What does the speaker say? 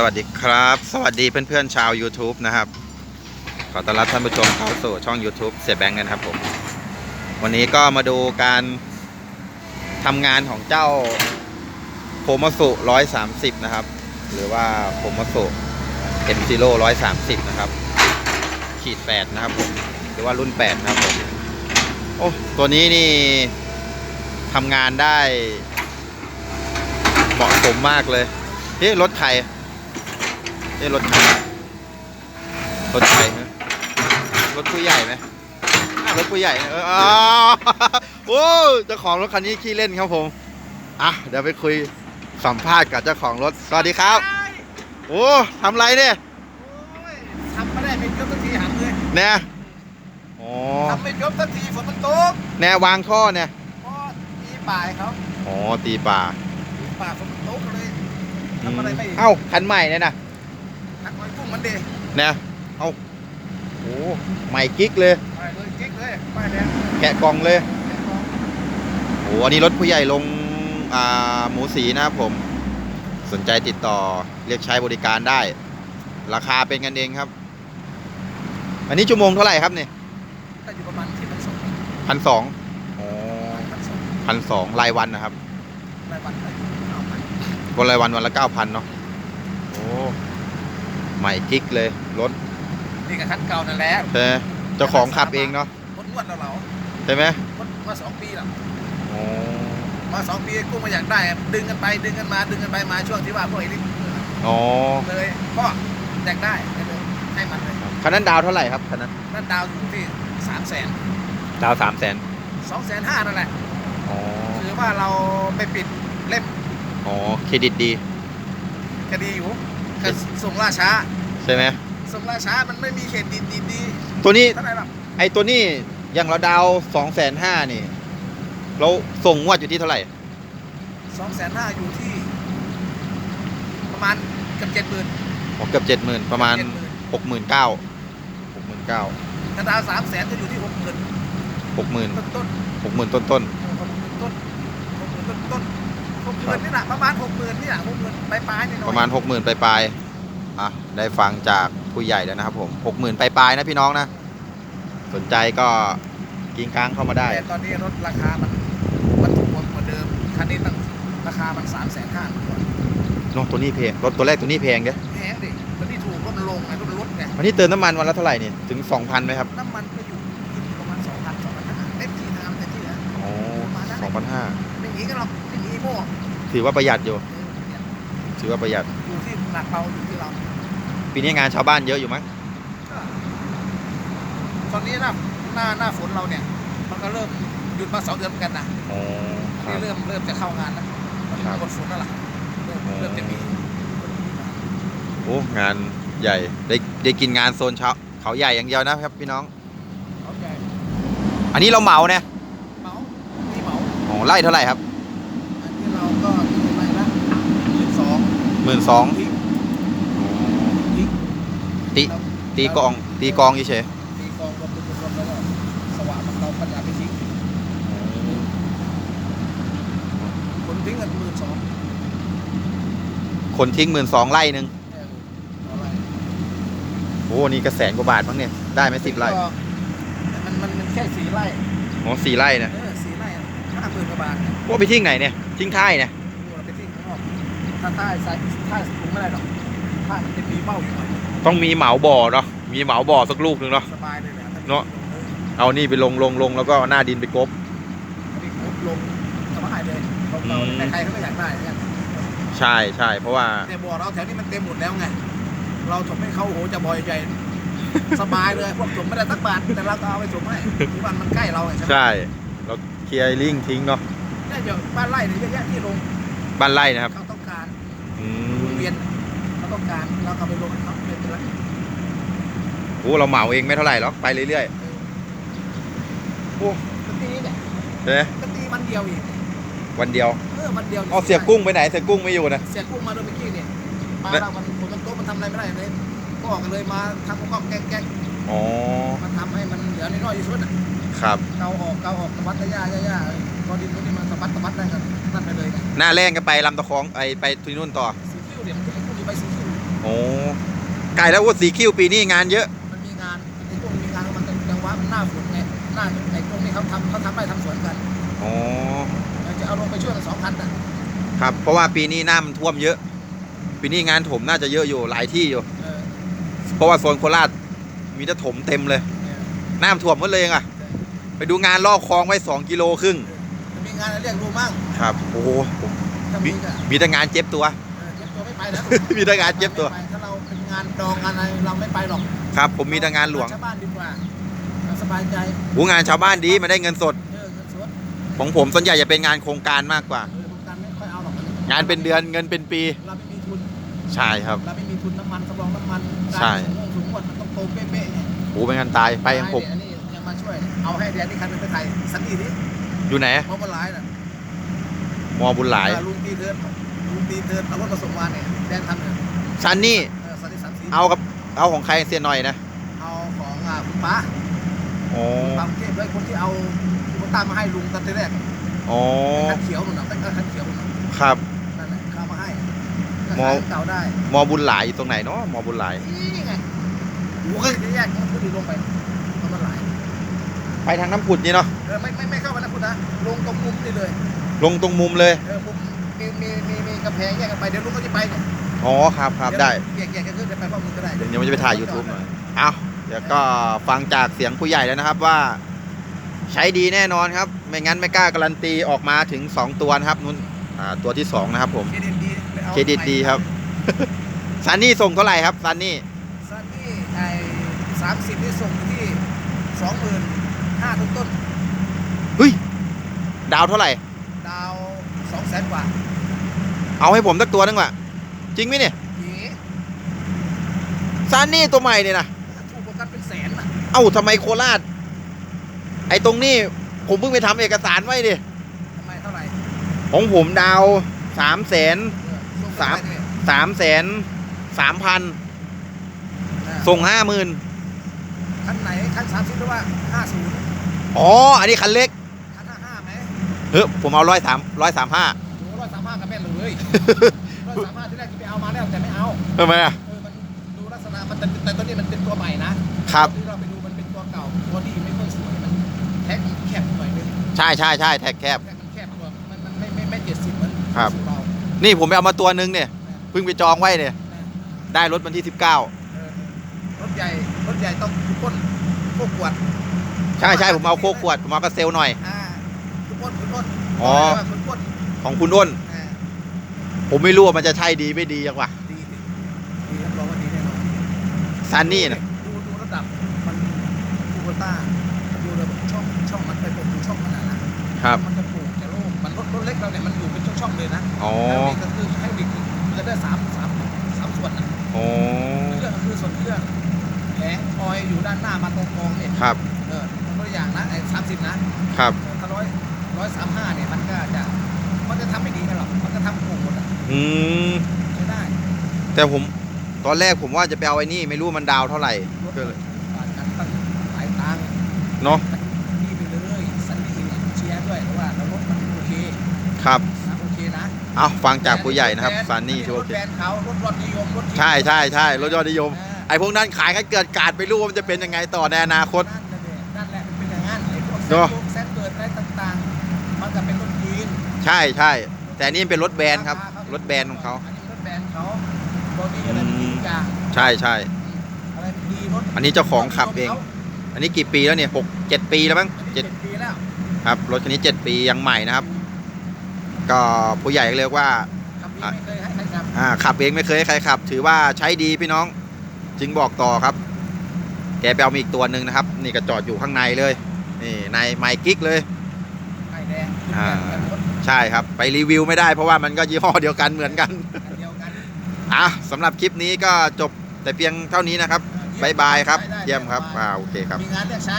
สวัสดีครับ สวัสดีเพื่อนๆชาว YouTube นะครับ ขอต้อนรับท่านผู้ชมเข้าสู่ช่อง YouTube เสียแบงค์นะครับผม วันนี้ก็มาดูการทำงานของเจ้าโคมสุ130นะครับ หรือว่าโคมสุ M Zero 130นะครับ ขีด8นะครับผม หรือว่ารุ่น8นะครับผมโอ้ตัวนี้นี่ทำงานได้เหมาะสมมากเลยเฮ้ยรถใคร เฮ้ยรถใครรถใครฮะรถผู้ใหญ่ไหมอ้าวรถผู้ใหญ่เอออ๋อโอ้เจ้าของรถคันนี้ขี้เล่นครับผมอะเดี๋ยวไปคุยสัมภาษณ์กับเจ้าของรถสวัสดีครับ โอ้ทำไรเนี่ยทำไม่ได้เป็นยศสักทีหามเลยแน่โอ้ทำไม่ยศสักทีฝนมันตกแน่วางท่อเนี่ยเพราะมีป่ายเขาอ๋อตีป่ามีป่าฝนมันตกเลยทำอะไรไม่เอ้าคันใหม่เนี่ยนะทักไว้กุ้ง มันดีเนี่ยเอ้าโอ้ใหม่กิ๊กเลยไปเลยจิ๊กเลยไปแดงแกะกล่องเลยโอ้อันนี้รถผู้ใหญ่ลงอ่าหมูสีนะครับผม สนใจติดต่อเรียกใช้บริการได้ ราคาเป็นกันเองครับ อันนี้ชั่วโมงเท่าไหร่ครับเนี่ยก็อยู่ประมาณที่มันสองพันสองอ๋อพันสองพันสองรายวันนะครับรายวันไปเอาไปวันรายวันวันละเก้าพันเนาะโอ้ ใหม่กิ๊กเลยรถนี่กับคันเก่านั่นแหละใช่ไหมเจ้าของขับเองเนาะคนนวดเราเราใช่ไหมคนมาสองปีแล้วโอ้มาสองปีกุ้งมาอยากได้ ดึงกันไปดึงกันมาดึงกันไปมาช่วงที่ว่าพวกไอ้นี่อ๋อเลยพ่ออยากได้ก็เลยให้มันเลยคันนั้นดาวเท่าไหร่ครับคันนั้นนั่นดาวอยู่ที่สามแสนดาวสามแสนสองแสนห้านั่นแหละอ๋อคือว่าเราไปปิดเล่มอ๋อเครดิตดีคดีอยู่ ก็ส่งล่าช้า ใช่ไหมส่งล่าช้ามันไม่มีเขตดินดีดีตัวนี้เท่าไหร่หรอกไอตัวนี้อย่างเราดาวสองแสนห้านี่ เราส่งงวดอยู่ที่เท่าไหร่สองแสนห้าอยู่ที่ ประมาณเกือบเจ็ดหมื่นอ๋อเกือบเจ็ดหมื่นประมาณหกหมื่นเก้าหกหมื่นเก้าถ้าดาวสามแสนก็อยู่ที่หกหมื่นหกหมื่นต้นต้นหกหมื่นต้นต้นหกหมื่นต้นหกหมื่นต้นต้น หกหมื่นนี่แหละประมาณหกหมื่นนี่แหละหกหมื่นปลายปลายๆนี่หน่อยประมาณหกหมื่นปลายๆอะได้ฟังจากผู้ใหญ่แล้วนะครับผมหกหมื่นปลายๆนะพี่น้องนะ สนใจก็กินค้างเข้ามาได้ แต่ตอนนี้รถราคามันมันถูกกว่าเดิมคันนี้ตั้งราคามันสามแสนห้าโน้ตัวนี้แพงรถตัวแรกตัวนี้แพงเด้แพงดิตอนนี้ถูกรถมันลงไงรถมันลดไงวันนี้เติมน้ำมันวันละเท่าไหร่นี่ถึงสองพันไหมครับน้ำมันก็อยู่ที่ประมาณสองพันสองพันห้าเต็มที่นะครับเต็มที่นะอ๋อสองพันห้าไม่หนีกันหรอกไม่หนีโม่ ถือว่าประหยัดอยู่เออเนี่ยถือว่าประหยัด อยู่ที่หนักเบาอยู่ที่เราปีนี้งานชาวบ้านเยอะอยู่มั้งก็ตอนนี้หน้าหน้าหน้าฝนเราเนี่ย มันก็เริ่มหยุดมาสองเดือนเหมือนกันนะอ๋อคนี่รับ เริ่มเริ่มจะเข้างานแล้วมันครับ หมดฝนแล้วล่ะเริ่มอ๋อเริ่มจะมีโอ้งานใหญ่ได้ได้กินงานโซนเช้าเขาใหญ่อย่างเดียวนะครับพี่น้อง เขาใหญ่อันนี้เราเหมาเนี่ยเหมานี่เหมาอ๋อไล่เท่าไหร่ครับ อันนี้เราก็ที่ไปนะหมื่นสอง ห มื่นสองทิ้งทิ้งตีตีกองตีกองเฉยตีกองรวมรวมรวมแล้วก็สว่างมันเราปัญญาไปทิ้งคนทิ้งกันหมื่นสองคนทิ้งหมื่นสองไร่หนึ่งเออเอาอะไรโอ้นี่กระแสนกว่าบาทมั้งเนี่ยได้ไหมสิบไร่ก็มันมันมันแค่สี่ไร่อ๋อสี่ไร่นะเออสี่ไร่ห้าหมื่นกว่าบาทเนี่ยว่าไปทิ้งไหนเนี่ยทิ้งท้ายเนี่ย ถ้าใต้ใส่ใต้ถุงไม่ได้หรอกถ้ามันเป็นมีเป้าอยู่หน่อยต้องมีเหมาบ่อเนาะมีเหมาบ่อสักลูกหนึ่งเนาะ สบายเลยแหละถ้มีเนอะออเอานี่ไปลงลงลงแล้วก็เอาหน้าดินไปกบถ้ามีปุ๊บลงสบายเลยเราเราอืม ใครๆเขาก็อยากได้เนี่ยใช่ใช่เพราะว่า แต่บ่อเราแถวนี้มันเต็มหมดแล้วไง เราถมให้เขาโอ้โหจะบ่อยใหญ่สบายเลยพวกถมไม่ได้สักบาทแต่เราก็เอาไปถมให้ที่บ้านมันใกล้เราไงใช่ไหมใช่เราเคลียร์ลิงทิ้งเนาะเนี่ยเดี๋ยวบ้านไร่เนี่ยเยอะแยะที่ลงบ้านไร่นะครับเขาต้องการอื ว ม งเวียนเขา ต้องการเราก็เอาไปลงให้เขาเป็นไปแล้วโอ้เราเหมาเองไม่เท่าไหร่หรอกไปเรื่อยๆโอ้ก็ตีเนี่ยใช่ไหมก็ตีมันเดียวอีกวันเดียวเออมันเดียวเอาเสียกุ้งไปไหนเสียกุ้งไม่อยู่นะเสียกุ้งมาโดยเมื่อกี้เนี่ยปลาและเรามันฝนมันตกมันทำอะไรไม่ได้เลยก็ออกกันเลยมาทำก้องแก๊กแก๊กอ๋อมาทำให้มันเหลือน้อยๆที่สุดอะครับเกาออกเกาออกตะวัดระยะระยะพอดินพวกนี้มันตะวัดตะวัดได้กันนั่นไปเลยไงหน้าแรงก็ไปลำตะคองไอไปที่นู่นต่อสีคิ้วเนี่ยมันจะไอ้พวกนี้ไปสีคิ้วโอ้ใกล้แล้วว่าสีคิวปีนี้งานเยอะ มันมีงานในช่วงมีงานมันจังหวะมันหน้าฝนไงหน้าไอ้ช่วงนี้เขาทำเขาทำไร่ทำสวนกันอ๋อเราจะเอาลงไปช่วยกันสองคันนะครับ เพราะว่าปีนี้น้ำมันท่วมเยอะ ปีนี้งานถมน่าจะเยอะอยู่หลายที่อยู่ เออเพราะว่าโซนโคราชมีแต่ถมเต็มเลย เนี่ยน้ำท่วมหมดเลยเองอะไปดูงานลอกคลองไว้สองกิโลครึ่ง จะมีงานอะไรเรียกดูมั่งครับ โอ้โห ถ้ามีก็มีแต่งานเจ็บตัว เออเจ็บตัวไม่ไปนะมีแต่งานเจ็บตัวไม่ไปถ้าเราเป็นงานดองงานอะไรเราไม่ไปหรอก ครับ ผมมีแต่งานหลวงชาวบ้านดีกว่าเราสบายใจหูงานชาวบ้านดีมาได้เงินสด เออเงินสดของผมส่วนใหญ่จะเป็นงานโครงการมากกว่า เออโครงการไม่ค่อยเอาหรอกงานเป็นเดือนเงินเป็นปี เราไม่มีทุนใช่ครับ เราไม่มีทุนน้ำมันสำรองน้ำมันใช่การส่งงส่งงวดมันต้องโตเป๊ะๆไงหูเป็นกันตายไปของผม อันนี้ยังมาช่วย เอาให้แดนนี่คันเป็นไปไทยสักทีนี้อยู่ไหนเพราะมันร้ายน่ะมอบุญหลายเออลุงตีเทิร์นลุง ตีเทิร์นเอารถมาส่งมาเนี่ยแดนทำเนี่ยซันนี่เออสันติสันสีเอากับเอาของใครเสียหน่อยนะเอาของอ่าคุณป้าอ๋อป้ากรุงเทพด้วยคนที่เอาคุณตามมาให้ลุงตอนที่แรกอ๋อคันเขียวหนุนน่ะตั้งแต่คันเขียวหนุนน่ะครับ นั่นแหละเข้ามาให้ก็มอ ขายเก่าได้มอบุญหลายอยู่ตรงไหนเนาะมอบุญหลายนี่ไงโอ้ยแยกมันขึ้นลงไปเพราะมันหลายไปทางน้ำผุดนี่เนาะเออไม่ไม่ไม่เข้ามานะคุณนะลงตรงมุมนี่เลย ลงตรงมุมเลย เออมุมมีมีมีมี กำแพงแยกกันไปเดี๋ยวลุงก็จะไปเนี่ยอ๋อครับครับได้แยกแยกกันขึ้นเดี๋ยวไปพร้อมมึงก็ได้เดี๋ยวมันจะไปถ่าย YouTube หน่อยเอาเดี๋ยวก็ฟังจากเสียงผู้ใหญ่แล้วนะครับว่า ใช้ดีแน่นอนครับ ไม่งั้นไม่กล้าการันตีออกมาถึง 2 ตัวนะครับนุ่นอ่าตัวที่ 2 นะครับผม เครดิตดีไปอาเครดิตดีครับซันนี่ส่งเท่าไหร่ครับซันนี่ซันนี่ไอ้สามสิบที่ส่งอยู่ที่สองหมื่นห้าต้นต้นเฮ้ย ดาวเท่าไหร่ ดาวสองแสนกว่า เอาให้ผมสักตัวนึงว่ะ จริงไหมเนี่ยหนีซันนี่ตัวใหม่เนี่ยนะถูกกว่ากันเป็นแสนน่ะเอ้าทำไมโคราช ไอ้ตรงนี้ผมเพิ่งไปทำเอกสารไว้ดิทำไมเท่าไหร่ ของผมดาวสามแสนเออส่งสามไปเนี่ยสามแสนสามพันอ่าส่งห้าหมื่นคันไหนคันสามสิบหรือว่าห้าศูนย์อ๋อ อันนี้คันเล็ก คันห้าห้าไหมเฮ้ยผมเอาร้อยสามร้อยสามห้า เลยร้อยสามห้าที่แรกที่ไปเอามาแล้วแต่ไม่เอาทำไมอะเออมันดูลักษณะมันแต่แต่ตัวนี้มันเป็นตัวใหม่นะครับที่เราไปดูมันเป็นตัวเก่าตัวที่ไม่ค่อยสวยมันแท็กมันแคบหน่อยนึงใช่ใช่ใช่แท็กแคบแท็กมันแคบตัวมันมันไม่ไม่ไม่เจ็ดสิบเหมือนครับสูเรานี่ผมไปเอามาตัวนึงเนี่ยเพิ่งไปจองไว้เนี่ยได้รถวันที่สิบเก้าเออรถใหญ่รถใหญ่ต้องทุกคนพวกขวด ใช่ใช่ผมเอาโคขวดผมเอากระเซลหน่อยอ่าทุกคนทุกคนอ๋อทุกคนของคุณอ้นอ่า ผมไม่รู้ว่ามันจะใช่ดีไม่ดีจังวะดีดิดีรับรองว่าดีแน่นอนซันนี่นะดูดูระดับมันคูโบต้าดูระบบช่องช่องมันไปเป็นดูช่องมันอะนะครับ มันจะปลูกจะโล่งมันรถรถเล็กเราเนี่ยมันอยู่เป็นช่องๆเลยนะอ๋อ แล้วนี่ก็คือให้ดิกมันจะได้สามสามสามส่วนนะอ๋อเครื่องก็คือส่วนเครื่องแผงออยอยู่ด้านหน้ามาตรงกองเนี่ยครับ เออตัวอย่างนะไอ้สามสิบนะครับเออถ้าร้อยร้อยสามห้าเนี่ยมันก็จะ มันจะทำไม่ดีกันหรอกมันจะทำโกงหมดอะอืม ใช้ได้แต่ผมตอนแรกผมว่าจะไปเอาไอ้นี่ ไม่รู้มันดาวเท่าไหร่รถก็เลยต่างกันตั้งหลายตังค์เนาะนี่ไปเลยสันดีเนี่ยเชียร์ด้วยเพราะว่าเรารถมันโอเคครับ นะโอเคนะเอาฟังจากผู้ใหญ่นะครับแบซันนี่อัที่โอรถเคแบรนด์เขารถรถนิยมรถที่ใช่ใช่ใช่รถยอดนิยมเออไอ้พวกนั้นขายกันเกิดการไปรู้ว่ามันจะเป็นยังไงต่อในอนาคต นั่นแหละนั่นแหละมันเป็นอย่างนั้นไอ้พวกเนอะแซนเกิดอะไรต่างๆ มันก็เป็นรถจีน ใช่ใช่แต่อันนี่เป็นรถแบรนด์ครับ รถแบรนด์ของเขา อันนี้รถแบรนด์เขาตัวนี้อะไรมันดีทุกอย่างใช่ใช่ อะไรมันดีรถอันนี้เจ้าของขับเอง อันนี้กี่ปีแล้วเนี่ยหกเจ็ดปีแล้วมั้งเจ็เจ็ดดปีแล้วครับรถคันนี้เจ็ดปียังใหม่นะครับ ก็ผู้ใหญ่ก็เรียกว่า ขับนี้ไม่เคยให้ใครขับอ่าขับเองไม่เคยให้ใครขับ ถือว่าใช้ดีพี่น้อง จึงบอกต่อครับ แกไปเอามาอีกตัวหนึ่งนะครับ นี่ก็จอดอยู่ข้างในเลย นี่ในไมค์กิ๊กเลย ไข่แดงอ่าแบบรถ ใช่ครับ ไปรีวิวไม่ได้เพราะว่ามันก็ยี่ห้อเดียวกันเหมือนกันอันเดียวกันอะสำหรับคลิปนี้ก็จบแต่เพียงเท่านี้นะครับบายบายครับ เยี่ยมครับอ่าโอเคครับ มีงานเรียกใช้